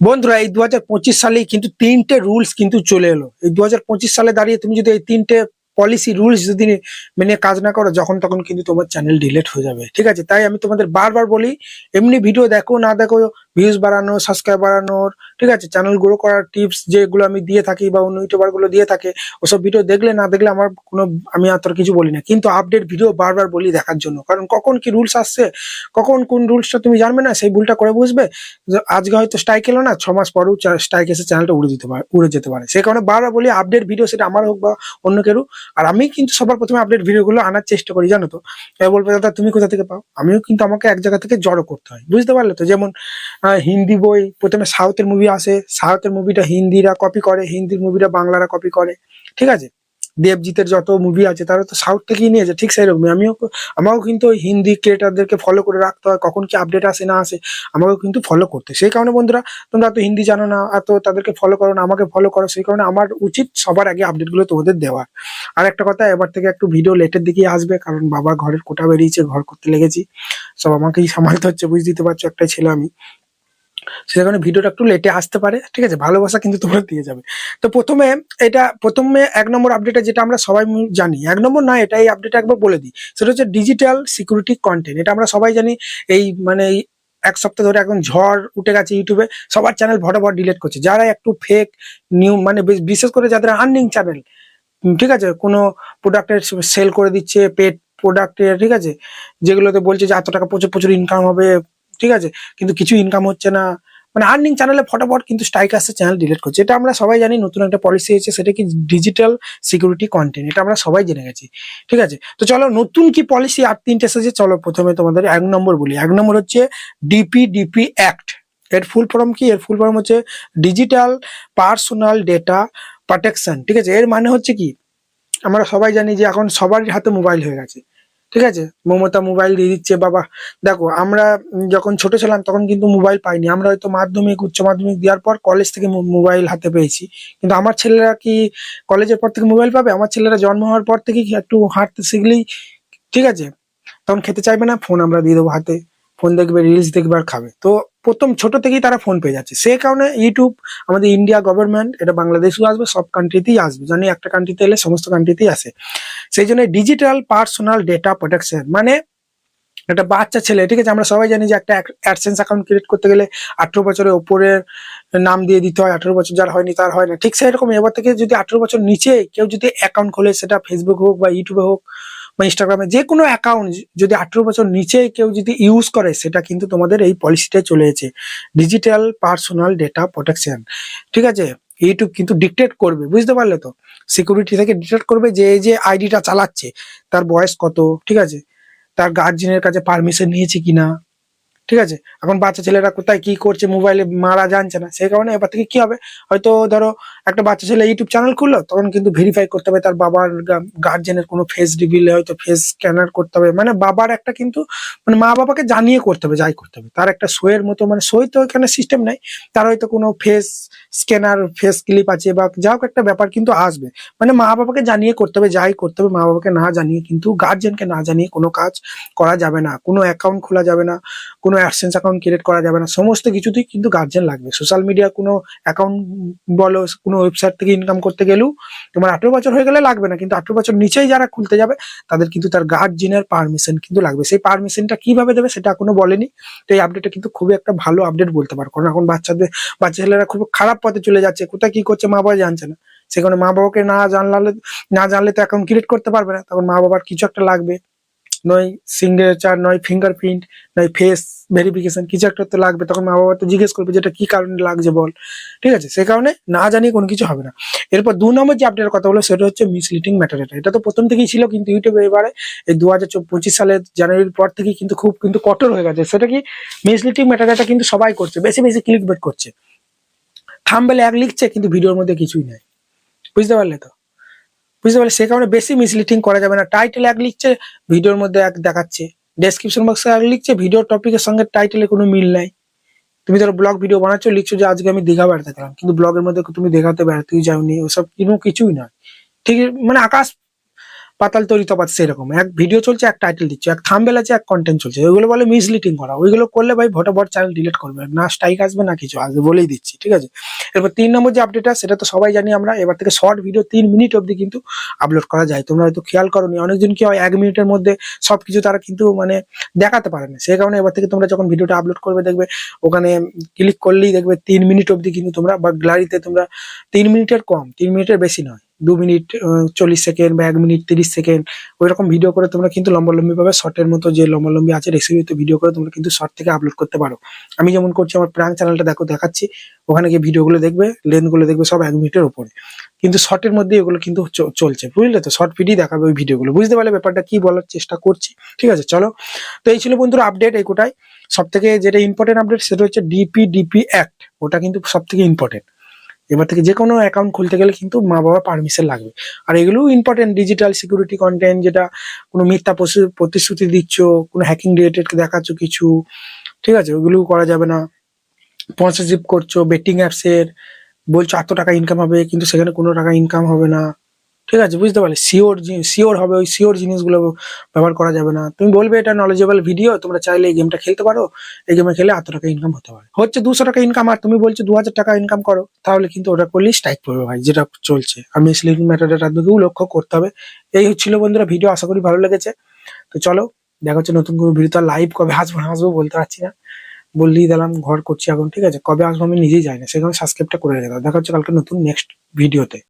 বন্ধুরা, এই দু সালে কিন্তু তিনটে রুলস কিন্তু চলে এলো। এই দু সালে দাঁড়িয়ে তুমি যদি এই তিনটে পলিসি রুলস যদি মেনে কাজ না করো, যখন তখন কিন্তু তোমার চ্যানেল ডিলেট হয়ে যাবে। ঠিক আছে? তাই আমি তোমাদের বারবার বলি, এমনি ভিডিও দেখো, না দেখো ভিউজ বাড়ানো সাবস্ক্রাইব বাড়ানোর, ঠিক আছে? চ্যানেল গ্রো করার টিপস যেগুলো আমি দিয়ে থাকি বা অন্য ইউটিউবারগুলো দিয়ে থাকে, ওসব ভিডিও দেখলে না দেখলে আমার কোনো, আমি আর কিছু বলি না। কিন্তু আপডেট ভিডিও বারবার বলি দেখার জন্য। কারণ কখন কি রুলস আসছে, কখন কোন রুলসটা তুমি জানবে না, সেই ভুলটা করে বুঝবে। আজকে হয়তো স্ট্রাইক এলো না, ছ মাস পরেও স্ট্রাইক এসে চ্যানেলটা উড়ে দিতে পারে, উড়ে যেতে পারে। সেই কারণে বারবার বলি আপডেট ভিডিও সেটা আমার হোক বা অন্য কেউ আর আমি কিন্তু সবার প্রথমে আপডেট ভিডিওগুলো আনার চেষ্টা করি, জানো তো? বলবে, দাদা, তুমি কোথা থেকে পাও? আমিও কিন্তু আমাকে এক জায়গা থেকে জড়ো করতে হয়। বুঝতে পারলে তো? যেমন হিন্দি বই। প্রথমে সাউথের মুভি আসে। সাউথের মুভিটা হিন্দিরা কপি করে, হিন্দির মুভিটা বাংলারা কপি করে। ঠিক আছে? দেবজিতের যত মুভি আছে, তারা তো সাউথ থেকেই নিয়েছে। ঠিক সেরকমই আমিও আমাকেও কিন্তু ওই হিন্দি ক্রিয়েটারদেরকে ফলো করে রাখতে হয়। কখন কি আপডেট আসে না আসে, আমাকেও কিন্তু ফলো করতে সেই কারণে বন্ধুরা, তোমরা তো হিন্দি জানো না, এত তাদেরকে ফলো করো না, আমাকে ফলো করো, সেই কারণে আমার উচিত সবার আগে আপডেটগুলো তোমাদের দেওয়া আর একটা কথা, এবার থেকে একটু ভিডিও লেটের দিকেই আসবে, কারণ বাবা ঘরের কোটা বেরিয়েছে, ঘর করতে লেগেছি। সব আমাকেই সামালতে হচ্ছে বুঝতে দিতে পারছ, একটাই ছেলে আমি। সে কারণে ভিডিওটা একটু লেটে আসতে পারে, ঠিক আছে? ভালোবাসা কিন্তু তোমরা দিয়ে যাবে। তো প্রথমে এটা, প্রথমে এক নম্বর আপডেটে যেটা আমরা সবাই জানি, এক নম্বর না এটা এই আপডেট একবার বলে দিই। সেটা হচ্ছে ডিজিটাল সিকিউরিটি কন্টেন্ট এটা আমরা সবাই জানি, এই মানে এক সপ্তাহ ধরে এখন ঝড় উঠে গেছে ইউটিউবে, সবার চ্যানেল ভটাভট ডিলিট করছে। যারা একটু ফেক নিউ মানে বেশ- বিশেষ করে যাদের আর্নিং চ্যানেল ঠিক আছে? কোনো প্রোডাক্টের সেল করে দিচ্ছে পেড প্রোডাক্টের ঠিক আছে? যেগুলোতে বলছে যে এত টাকা প্রচুর প্রচুর ইনকাম হবে ঠিক আছে? কিন্তু কিছু ইনকাম হচ্ছে না। মানে আর্নিং চ্যানেলে ফটাফট কিন্তু স্ট্রাইক আসছে চ্যানেল ডিলিট করছে। এটা আমরা সবাই জানি, নতুন একটা পলিসি হয়েছে সেটা কি ডিজিটাল সিকিউরিটি কন্টেন্ট এটা আমরা সবাই জেনে গেছি। ঠিক আছে? তো চলো, নতুন কি পলিসি আর তিনটে এসেছে? চলো, প্রথমে তোমাদের এক নম্বর বলি। এক নম্বর হচ্ছে ডিপি ডিপি অ্যাক্ট এর ফুল ফর্ম কি? এর ফুল ফর্ম হচ্ছে ডিজিটাল পার্সোনাল ডেটা প্রোটেকশন ঠিক আছে? এর মানে হচ্ছে কি? আমরা সবাই জানি যে এখন সবারই হাতে মোবাইল হয়ে গেছে। ঠিক আছে? মমতা মোবাইল দিয়ে দিচ্ছে, বাবা। দেখো, আমরা যখন ছোট ছিলাম তখন কিন্তু মোবাইল পাইনি। আমরা হয়তো মাধ্যমিক, উচ্চ মাধ্যমিক দেওয়ার পর কলেজ থেকে মোবাইল হাতে পেয়েছি। কিন্তু আমার ছেলেরা কি কলেজের পর থেকে মোবাইল পাবে? আমার ছেলেরা জন্ম হওয়ার পর থেকে একটু হাঁটতে শিখলেই ঠিক আছে? তখন খেতে চাইবে না? ফোন আমরা দিয়ে দেবো হাতে। ফোন দেখবে রিলস দেখবে আর খাবে। তো প্রথম ছোট থেকেই তারা ফোন পেয়ে যাচ্ছে। সেই কারণে ইউটিউব আমাদের ইন্ডিয়া গভর্নমেন্ট এটা বাংলাদেশেও আসবে, সব কান্ট্রিতেই আসবে। জানি একটা কান্ট্রিতে এলে সমস্ত কান্ট্রিতেই আসে। সেই জন্য ডিজিটাল পার্সোনাল ডেটা প্রোটেকশন মানে একটা বাচ্চা ছেলে, ঠিক আছে, আমরা সবাই জানি যে একটা অ্যাডসেন্স অ্যাকাউন্ট ক্রিয়েট করতে গেলে আঠেরো বছরের ওপরের নাম দিয়ে দিতে হয়, আঠেরো বছর যার হয়নি তার হয় না। ঠিক সেরকম এবার থেকে যদি আঠেরো বছর নিচে কেউ যদি অ্যাকাউন্ট খোলে, সেটা ফেসবুক হোক বা ইউটিউবে হোক বা ইনস্টাগ্রামে যে কোনো অ্যাকাউন্ট যদি আঠেরো বছর নিচে কেউ যদি ইউজ করে, সেটা কিন্তু তোমাদের এই পলিসিটা চলে এসেছে। ডিজিটাল পার্সোনাল ডেটা প্রোটেকশন ঠিক আছে? ইউটিউব কিন্তু ডিকটেট করবে, বুঝতে পারলে তো? সিকিউরিটি থেকে ডিটেক্ট করবে যে যে আইডিটা চালাচ্ছে, তার বয়স কত? ঠিক আছে? তার গার্জেনের কাছে পারমিশন নিয়েছে কিনা? ঠিক আছে? এখন বাচ্চা ছেলেরা কোথায় কি করছে মোবাইলে মারা জানছে না, সেই কারণে এবার থেকে কি হবে? হয়তো ধরো একটা বাচ্চা ছেলে ইউটিউব চ্যানেল খুললো, তখন কিন্তু ভেরিফাই করতে হবে তার বাবার গার্জেনের কোনো ফেস রিভিলে হয়তো ফেস স্ক্যানার করতে হবে। মানে বাবার একটা কিন্তু মানে মা বাবাকে জানিয়ে করতে হবে, যাই করতে হবে। তার একটা শোয়ের মতো মানে শোয় তো এখানে সিস্টেম নাই, তার হয়তো কোনো ফেস স্ক্যানার ফেস ক্লিপ আছে বা যা হোক একটা ব্যাপার কিন্তু আসবে। মানে মা বাবাকে জানিয়ে করতে হবে, যাই করতে হবে, মা বাবাকে না জানিয়ে কিন্তু গার্জেনকে না জানিয়ে কোনো কাজ করা যাবে না। কোনো অ্যাকাউন্ট খোলা যাবে না, কোনো অ্যাডসেন্স অ্যাকাউন্ট ক্রিয়েট করা যাবে না। সমস্ত কিছুতেই কিন্তু গার্জেন লাগবে। সোশ্যাল মিডিয়া কোনো অ্যাকাউন্ট বলো, কোনো ওয়েবসাইট থেকে ইনকাম করতে গেলেও তোমার আঠেরো বছর হয়ে গেলে লাগবে না। কিন্তু আঠেরো বছর নিচেই যারা খুলতে যাবে, তাদের কিন্তু তার গার্জেনের পারমিশন কিন্তু লাগবে। সেই পারমিশনটা কীভাবে দেবে সেটা এখনও বলেনি। তো এই আপডেটটা কিন্তু খুবই একটা ভালো আপডেট বলতে পারো। কারণ এখন বাচ্চাদের, বাচ্চা ছেলেরা খুব খারাপ পথে চলে যাচ্ছে। কোথায় কি করছে মা বাবা জানছে না। সেখানে মা বাবাকে না জানলে না জানলে তো অ্যাকাউন্ট ক্রিয়েট করতে পারবে না। তখন মা বাবার কিছু একটা লাগবে। নয় সিগনেচার নয় ফিঙ্গারপ্রিন্ট নয় ফেস ভেরিফিকেশন কিছু একটা তো লাগবে। তখন মা বাবা তো জিজ্ঞেস করবে যেটা কি কারণে লাগছে বল। ঠিক আছে? সেই কারণে না জানিয়ে কোনো কিছু হবে না। এরপর দু নম্বর যে আপডেটের কথা হলো সেটা হচ্ছে মিসলিডিং ম্যাটার এটা এটা তো প্রথম থেকেই ছিল কিন্তু ইউটিউবে এবারে এই দু হাজার পঁচিশ সালের জানুয়ারির পর থেকেই কিন্তু খুব কিন্তু কঠোর হয়ে গেছে। সেটা কি? মিসলিডিং ম্যাটারটা কিন্তু সবাই করছে। বেশি বেশি ক্লিক বেট করছে। থাম্বেলে এক লিখছে কিন্তু ভিডিওর মধ্যে কিছুই নাই। বুঝতে পারলে তো? বুঝতে পারলে? সে কারণে বেশি মিসলিডিং করা যাবে না। টাইটেল এক লিখছে ভিডিওর মধ্যে এক দেখাচ্ছে। ডেসক্রিপশন বক্সে এক লিখছে ভিডিও টপিকের সঙ্গে টাইটেলে কোনো মিল নাই। তুমি ধরো ব্লগ ভিডিও বানাচ্ছো, লিখছো যে আজকে আমি দীঘা বেড়াতে গেলাম। কিন্তু ব্লগের মধ্যে তুমি দেখাতে বেড়াতেই যাওনি, ওসব কোনো কিছুই নয়। ঠিক মানে আকাশ পাতাল তৈরি তফাৎ সেরকম। এক ভিডিও চলছে, এক টাইটেল দিচ্ছে, এক থাম্বেল আছে, এক কন্টেন্ট চলছে। ওইগুলো বলে মিসলিডিং করা। ওইগুলো করলে ভাই ভোটাভট চ্যানেল ডিলিট করবে। না স্ট্রাইক আসবে, না কিছু আসবে বলেই দিচ্ছি, ঠিক আছে? এরপর তিন নম্বর যে আপডেট সেটা তো সবাই জানি আমরা, এবার থেকে শর্ট ভিডিও তিন মিনিট অবধি কিন্তু আপলোড করা যায়। তোমরা হয়তো খেয়াল করোনি অনেকজন কি হয়, এক মিনিটের মধ্যে সবকিছু তারা কিন্তু মানে দেখাতে পারে না। সেই কারণে এবার থেকে তোমরা যখন ভিডিওটা আপলোড করবে, দেখবে ওখানে ক্লিক করলেই দেখবে তিন মিনিট অবধি কিন্তু তোমরা বা গ্যালারিতে তোমরা তিন মিনিটের কম, তিন মিনিটের বেশি নয়। দু মিনিট চল্লিশ সেকেন্ড বা এক মিনিট তিরিশ সেকেন্ড ওই রকম ভিডিও করে তোমরা কিন্তু লম্বালম্বি ভাবে শর্টের মতো যে লম্বালম্বি আছে রেসিপিতে ভিডিও করে তোমরা কিন্তু শর্ট থেকে আপলোড করতে পারো। আমি যেমন করছি, আমার প্রাং চ্যানেলটা দেখো, দেখাচ্ছি। ওখানে গিয়ে ভিডিওগুলো দেখবে লেন্থগুলো দেখবে সব এক মিনিটের উপরে। কিন্তু শর্টের মধ্যে এগুলো কিন্তু চলছে, বুঝলে তো? শর্ট ভিডিও দেখাবে ওই ভিডিওগুলো বুঝতে পারলে ব্যাপারটা কি বলার চেষ্টা করছি? ঠিক আছে, চলো। তো এই ছিল বন্ধুরা আপডেট এই কোটাই সব থেকে যেটা ইম্পর্টেন্ট আপডেট সেটা হচ্ছে ডিপি ডিপি অ্যাক্ট ওটা কিন্তু সব থেকে ইম্পর্টেন্ট এবার থেকে যে কোনো অ্যাকাউন্ট খুলতে গেলে কিন্তু মা বাবার পারমিশন লাগবে। আর এগুলো ইম্পর্টেন্ট ডিজিটাল সিকিউরিটি কন্টেন্ট যেটা কোনো মিথ্যা প্রতিশ্রুতি দিচ্ছ, কোনো হ্যাকিং রিলেটেড দেখাচ্ছ কিছু, ঠিক আছে? ওগুলো করা যাবে না। স্পন্সরশিপ করছ বেটিং অ্যাপসের বলছো এত টাকা ইনকাম হবে, কিন্তু সেখানে কোনো টাকা ইনকাম হবে না। ঠিক আছে, বুঝতে পারলে। শিওর শিওর হবে, ওই শিওর জিনিসগুলো ব্যবহার করা যাবে না। তুমি বলবে এটা নলেজেবল ভিডিও তোমরা চাইলে এই গেমটা খেলতে পারো। এই গেমে খেলে এত টাকা ইনকাম হতে পারে। হচ্ছে দুশো টাকা ইনকাম আর তুমি বলছো দু হাজার টাকা ইনকাম করো, তাহলে কিন্তু ওটা করলেই স্ট্রাইক পড়বে ভাই, যেটা চলছে। আমি স্লিপিং ম্যাটারটার দিকেও লক্ষ্য করতে হবে। এই হচ্ছিল বন্ধুরা ভিডিও আশা করি ভালো লেগেছে। তো চলো, দেখা হচ্ছে নতুন কোনো ভিডিও তো। লাইভ কবে হাসবো না হাসবো বলতে পারছি না। বললেই দিলাম, ঘর করছি এখন, ঠিক আছে? কবে আসব আমি নিজেই যাই না, সেখানে সাবস্ক্রাইবটা করে রেখে দাও। দেখা হচ্ছে কালকে নতুন নেক্সট ভিডিওতে